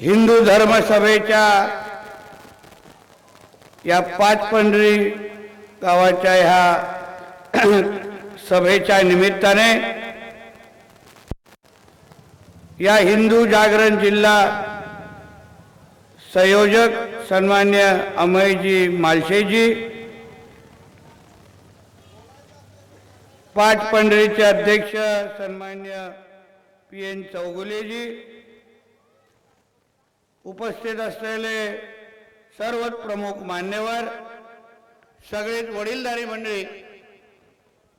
हिंदू धर्मसभेच्या या पाच पंढरी गावाच्या ह्या सभेच्या निमित्ताने या हिंदू जागरण जिल्हा संयोजक सन्मान्य अमयजी मालशेजी पाच पंढरीचे अध्यक्ष सन्मान्य पी एन चौगुलेजी उपस्थित असलेले सर्वच प्रमुख मान्यवर सगळेच वडीलधारी मंडळी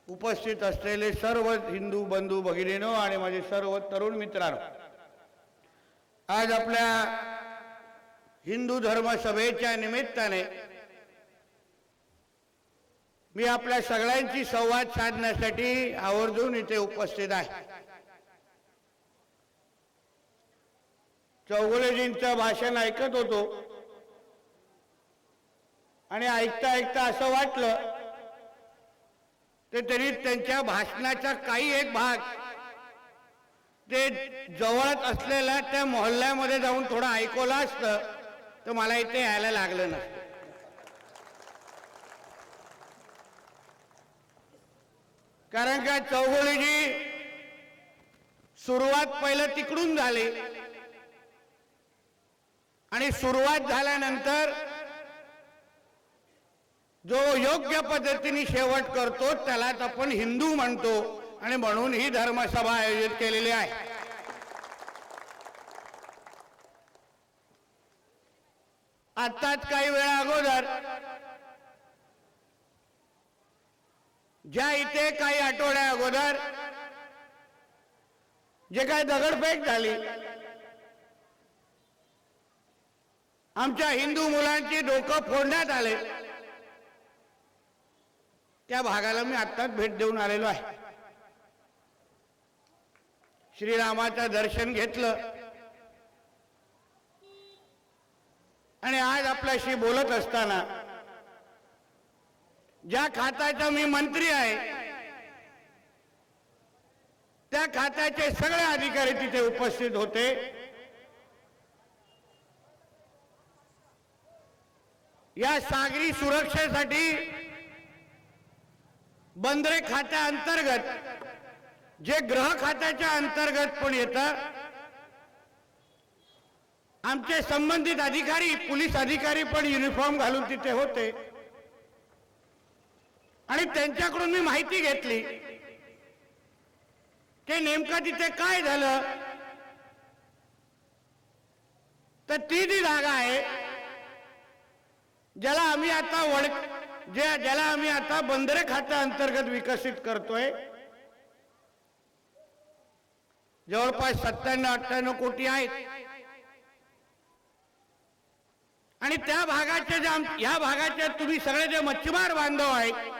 उपस्थित असलेले सर्व हिंदू बंधू भगिनीनो आणि माझे सर्व तरुण मित्रांनो आज आपल्या हिंदू धर्म सभेच्या निमित्ताने मी आपल्या सगळ्यांची संवाद साधण्यासाठी आवर्जून इथे उपस्थित आहे. चौगुलेजींचं भाषण ऐकत होतो. आणि ऐकता ऐकता असं वाटलं ते तरी त्यांच्या भाषणाचा काही एक भाग ते जवळच असलेल्या त्या मोहल्ल्यामध्ये जाऊन थोडं ऐकवलं असतं तर मला इथे यायला लागलं नसतं. कारण का चौगुलेजी सुरुवात पहिलं तिकडून झाली. आणि सुरुवात झाल्यानंतर जो योग्य पद्धतीने शेवट करतो त्यालाच आपण हिंदू म्हणतो आणि म्हणून ही धर्मसभा आयोजित केलेली आहे. आत्ताच काही वेळा अगोदर ज्या इथे काही आठवड्या अगोदर जे काय दगडफेक झाली आमच्या हिंदू मुलांची डोकं फोडण्यात आले. त्या भागाला मी आत्ताच भेट देऊन आलेलो आहे. श्रीरामाचं दर्शन घेतलं. आणि आज आपल्याशी बोलत असताना ज्या खात्याचा मी मंत्री आहे त्या खात्याचे सगळे अधिकारी तिथे उपस्थित होते. या सागरी सुरक्षेसाठी बंदरे खात्या अंतर्गत जे ग्रह खात्याच्या अंतर्गत पण येतं आमचे संबंधित अधिकारी पोलीस अधिकारी पण युनिफॉर्म घालून तिथे होते. आणि त्यांच्याकडून मी माहिती घेतली की नेमकं तिथे काय झालं. तर ती जी जागा आहे ज्याला आम्ही आता वड ज्याला आम्ही आता बंदरे खात्या अंतर्गत विकसित करतोय जवळपास सत्त्याण्णव अठ्ठ्याण्णव कोटी आहेत. आणि त्या भागाचे ज्या ह्या या भागाचे तुम्ही सगळे जे मच्छीमार बांधव आहेत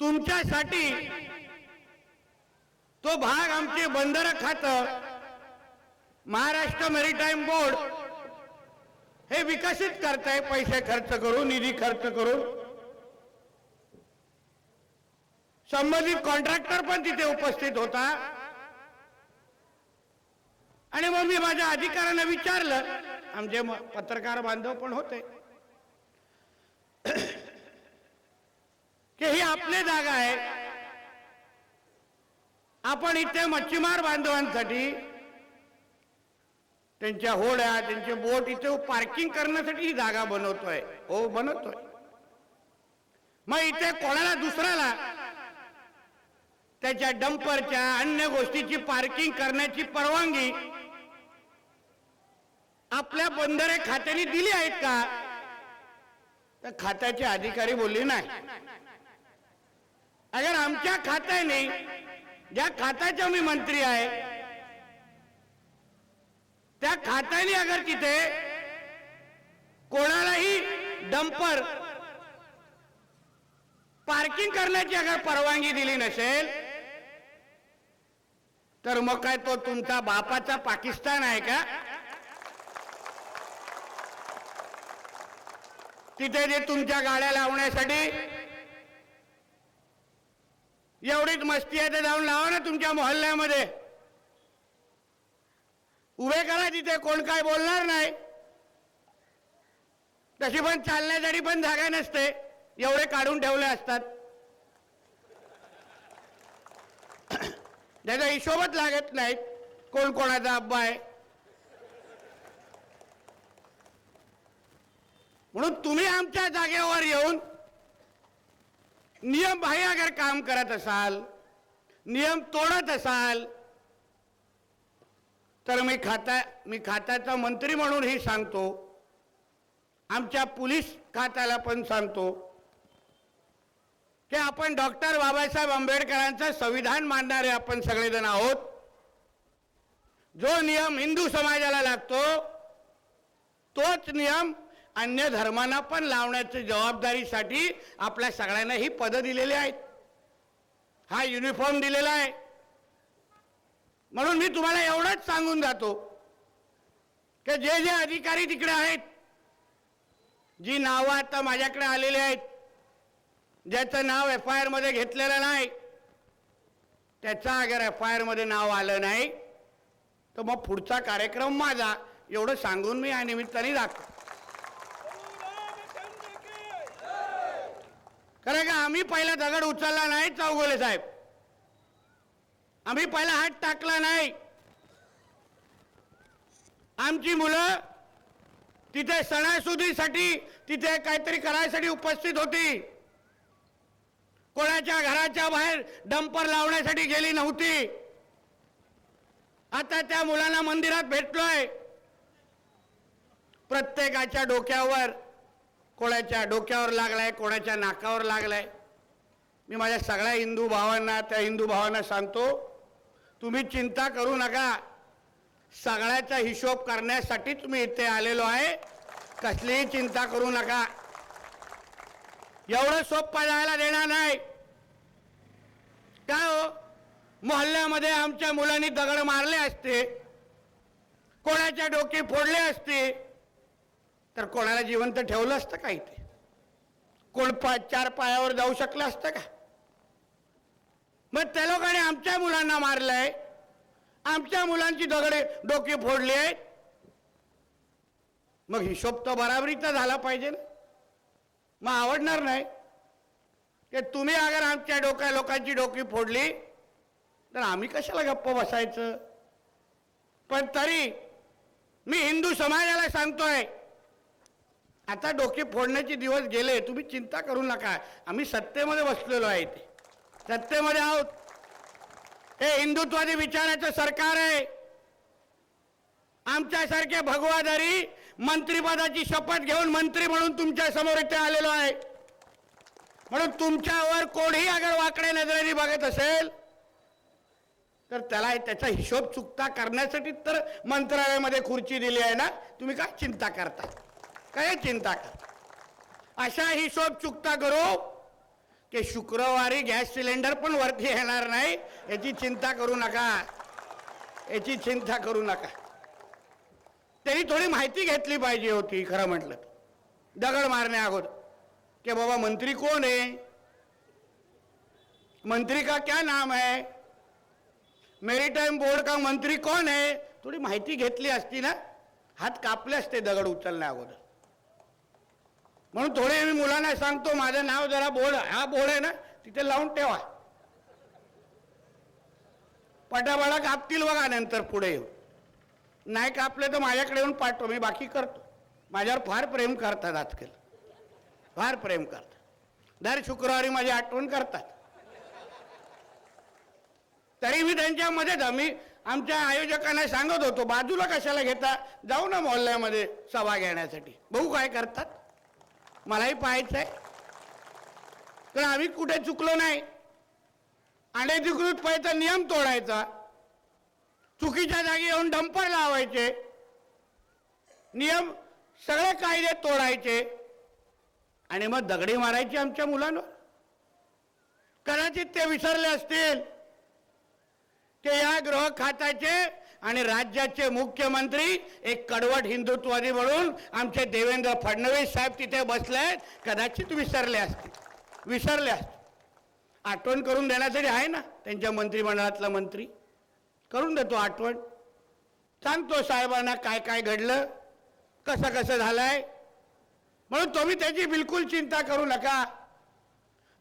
तुमच्यासाठी तो भाग आमचे बंदर खातं महाराष्ट्र मेरीटाईम बोर्ड हे विकसित करताय पैसे खर्च करून निधी खर्च करून संबंधित कॉन्ट्रॅक्टर पण तिथे उपस्थित होता. आणि मग मी माझ्या अधिकाऱ्यांना विचारलं आमचे पत्रकार बांधव पण होते. की ही आपली जागा आहे. आपण इथे मच्छीमार बांधवांसाठी त्यांच्या होड्या त्यांचे बोट इथे पार्किंग करण्यासाठी ही जागा बनवतोय. हो बनवतोय. मग इथे कोणाला दुसऱ्याला? त्याच्या डंपरच्या अन्य गोष्टीची पार्किंग करण्याची परवानगी आपल्या बंदरे खात्याने दिली आहेत का? तर खात्याचे अधिकारी बोलले नाही. अगर आमच्या खात्याने ज्या खात्याचा मी मंत्री आहे त्या खात्याने अगर तिथे कोणालाही डंपर पार्किंग करण्याची अगर परवानगी दिली नसेल तर मग काय तो तुमचा बापाचा पाकिस्तान आहे का? तिथे जे तुमच्या गाड्या लावण्यासाठी एवढीच मस्ती आहे ते जाऊन लावा ना तुमच्या मोहल्ल्यामध्ये. उभे करा तिथे कोण काय बोलणार नाही. तशी पण चालण्यासाठी पण जागा नसते. एवढे काढून ठेवले असतात. त्याचा हिशोबच लागत नाहीत कोण कोणाचा अब्बा आहे. म्हणून तुम्ही आमच्या जागेवर येऊन नियम बाह्य अगर काम करत असाल नियम तोडत असाल तर मी खाता मी खात्याचा मंत्री म्हणूनही सांगतो. आमच्या पोलीस खात्याला पण सांगतो. की आपण डॉक्टर बाबासाहेब आंबेडकरांचं संविधान मानणारे आपण सगळेजण आहोत. जो नियम हिंदू समाजाला लागतो तोच नियम अन्य धर्मांना पण लावण्याची जबाबदारीसाठी आपल्या सगळ्यांना ही पदं दिलेली आहेत. हा युनिफॉर्म दिलेला आहे. म्हणून मी तुम्हाला एवढंच सांगून जातो की जे जे अधिकारी तिकडे आहेत जी नावं आता माझ्याकडे आलेली आहेत ज्याचं नाव एफ आय आरमध्ये घेतलेलं नाही त्याचं अगर एफ आय आरमध्ये नाव आलं नाही तर मग पुढचा कार्यक्रम माझा. एवढं सांगून मी या निमित्ताने दाखव कारण का आम्ही पहिला दगड उचलला नाही चौगोले साहेब. आम्ही पहिला हात टाकला नाही. आमची मुलं तिथे सणासुदीसाठी तिथे काहीतरी करायसाठी उपस्थित होती. कोणाच्या घराच्या बाहेर डंपर लावण्यासाठी गेली नव्हती. आता त्या मुलांना मंदिरात भेटलोय. प्रत्येकाच्या डोक्यावर कोणाच्या डोक्यावर लागलाय कोणाच्या नाकावर लागलाय. मी माझ्या सगळ्या हिंदू भावांना त्या हिंदू भावांना सांगतो तुम्ही चिंता करू नका. सगळ्याचा हिशोब करण्यासाठीच मी इथे आलेलो आहे. कसलीही चिंता करू नका. एवढं सोप्पा जायला देणार नाही. काय हो? मोहल्ल्यामध्ये आमच्या मुलांनी दगड मारले असते. कोणाच्या डोके फोडले असते. तर कोणाला जिवंत ठेवलं असतं का इथे? कोण पा चार पायावर जाऊ शकलं असतं का? मग त्या लोकांनी आमच्या मुलांना मारलंय. आमच्या मुलांची दगडे डोके फोडली आहेत. मग हिशोब तर बराबरीचा झाला पाहिजे ना. मग आवडणार नाही. की तुम्ही अगर आमच्या डोक्या लोकांची डोकी फोडली तर आम्ही कशाला गप्प बसायचं? पण तरी मी हिंदू समाजाला सांगतोय आता डोके फोडण्याचे दिवस गेले तुम्ही चिंता करू नका. आम्ही सत्तेमध्ये बसलेलो आहे ते सत्तेमध्ये आहोत. हे हिंदुत्वादी विचाराचं सरकार आहे. आमच्यासारखे भगवादारी मंत्रिपदाची शपथ घेऊन मंत्री म्हणून तुमच्यासमोर इथे आलेलो आहे. म्हणून तुमच्यावर कोणीही अगर वाकडे नजरेने बघत असेल तर त्याला त्याचा हिशोब चुकता करण्यासाठी तर मंत्रालयामध्ये खुर्ची दिली आहे ना? तुम्ही काय चिंता करता? काय चिंता करता? अशा हिशोब चुकता करू की शुक्रवारी गॅस सिलेंडर पण वरती येणार नाही याची चिंता करू नका. याची चिंता करू नका. त्यांनी थोडी माहिती घेतली पाहिजे होती खरं म्हटलं दगड मारण्या अगोदर. की बाबा मंत्री कोण आहे? मंत्री का क्या नाम है? मेरीटाईम बोर्ड का मंत्री कोण आहे? थोडी माहिती घेतली असती ना. हात कापले असते दगड उचलण्या अगोदर. म्हणून थोडे मी मुलांना सांगतो माझं नाव जरा बोर्ड हा बोर्ड आहे ना तिथे लावून ठेवा. पटापटा कापतील बघा नंतर पुढे येऊन. नाही कापले तर माझ्याकडे येऊन पाठव मी बाकी करतो. माझ्यावर फार प्रेम करतात आजकाल. फार प्रेम करतात. दर शुक्रवारी माझी आठवण करतात. तरी मी त्यांच्यामध्येच आम्ही आमच्या आयोजकांना सांगत होतो बाजूला कशाला घेता? जाऊ ना मोहल्ल्यामध्ये सभा घेण्यासाठी. बघू काय करतात. मलाही पाहायचं आहे तर आम्ही कुठे चुकलो नाही. अनधिकृतपणेचा नियम तोडायचा. चुकीच्या जागी येऊन डंपर लावायचे. नियम सगळे कायदे तोडायचे. आणि मग दगडी मारायची आमच्या मुलांवर. कदाचित ते विसरले असतील. ते या गृह खात्याचे आणि राज्याचे मुख्यमंत्री एक कडवट हिंदुत्ववादी म्हणून आमचे देवेंद्र फडणवीस साहेब तिथे बसले आहेत कदाचित विसरले असतील. विसरले असतील. आठवण करून देण्यासाठी आहे ना त्यांच्या मंत्रिमंडळातला मंत्री. करून देतो आठवण. सांगतो साहेबांना काय काय घडलं कसं कसं झालंय. म्हणून तुम्ही त्याची बिलकुल चिंता करू नका.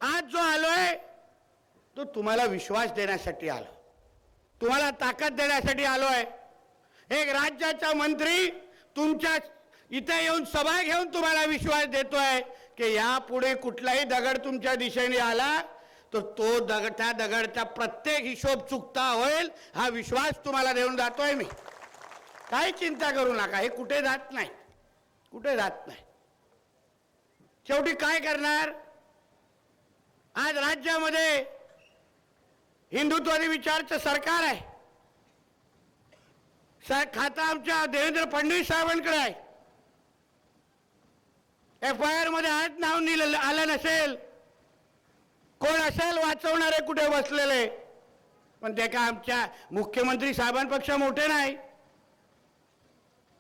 आज जो आलोय तो तुम्हाला विश्वास देण्यासाठी आला. तुम्हाला ताकद देण्यासाठी आलो आहे एक राज्याचा मंत्री तुमच्या इथे येऊन सभा घेऊन तुम्हाला विश्वास देतोय की यापुढे कुठलाही दगड तुमच्या दिशेने आला तर तो दगड त्या दगडचा प्रत्येक हिशोब चुकता होईल हा विश्वास तुम्हाला देऊन जातोय मी. काही चिंता करू नका हे कुठे जात नाही. कुठे जात नाही. शेवटी काय करणार? आज राज्यामध्ये हिंदुत्वादी विचारचं सरकार आहे. सा- खाता आमच्या देवेंद्र फडणवीस साहेबांकडे आहे. एफ आय आरमध्ये आज नाव निलं आलं नसेल. कोण असेल वाचवणारे कुठे बसलेले? पण ते का आमच्या मुख्यमंत्री साहेबांपेक्षा मोठे नाही.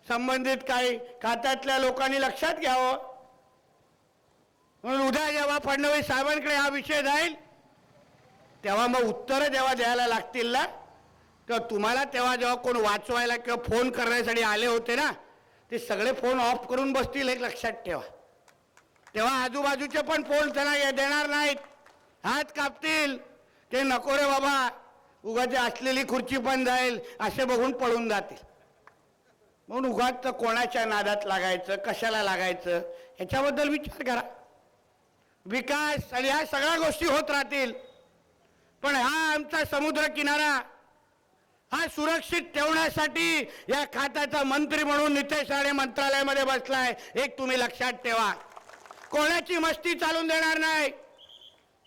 संबंधित काही खात्यातल्या लोकांनी लक्षात घ्यावं. म्हणून उद्या जेव्हा फडणवीस साहेबांकडे हा विषय जाईल तेव्हा मग उत्तरं जेव्हा द्यायला लागतील ना किंवा तुम्हाला तेव्हा जेव्हा कोण वाचवायला किंवा फोन करण्यासाठी आले होते ना ते सगळे फोन ऑफ करून बसतील एक लक्षात ठेवा. तेव्हा आजूबाजूचे पण फोन त्यांना देणार नाहीत. हात कापतील. ते नको रे बाबा. उगाची असलेली खुर्ची पण जाईल. असे बघून पळून जातील. म्हणून उगाच तर कोणाच्या नादात लागायचं कशाला लागायचं ह्याच्याबद्दल विचार करा. विकास आणि ह्या सगळ्या गोष्टी होत राहतील. पण हा आमचा समुद्र किनारा हा सुरक्षित ठेवण्यासाठी या खात्याचा मंत्री म्हणून नितेश राणे मंत्रालयामध्ये बसलाय. एक तुम्ही लक्षात ठेवा. कोणाची मस्ती चालून देणार नाही.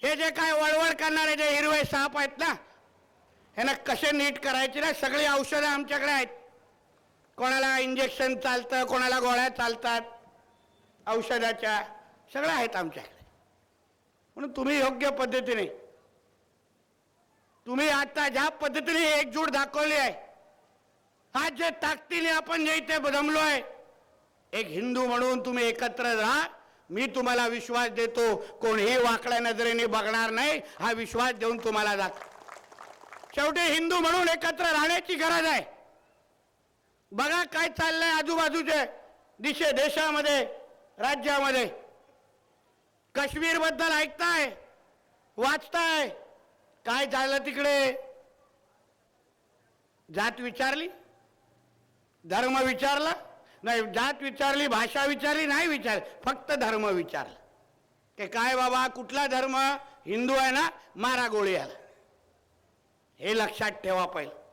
हे जे काय वळवळ करणारे जे हिरवे साप आहेत ना ह्यांना कसे नीट करायचे ना सगळी औषधं आमच्याकडे आहेत. कोणाला इंजेक्शन चालतं कोणाला गोळ्या चालतात औषधाच्या सगळ्या आहेत आमच्याकडे. म्हणून तुम्ही योग्य पद्धतीने तुम्ही आता ज्या पद्धतीने एकजूट दाखवली आहे आज जे ताकदीने आपण जे इथे आहे एक हिंदू म्हणून तुम्ही एकत्र राहा मी तुम्हाला विश्वास देतो कोणीही वाकड्या नजरेने बघणार नाही हा विश्वास देऊन तुम्हाला दाख शेवटी हिंदू म्हणून एकत्र राहण्याची गरज आहे. बघा काय चाललंय आजूबाजूचे दिशे देशामध्ये राज्यामध्ये. काश्मीरबद्दल ऐकताय वाचताय काय झालं तिकडे? जात विचारली? धर्म विचारला? नाही जात विचारली भाषा विचारली नाही विचार फक्त धर्म विचारला. ते काय बाबा कुठला धर्म? हिंदू आहे ना मारा गोळी आला. हे लक्षात ठेवा पहिलं.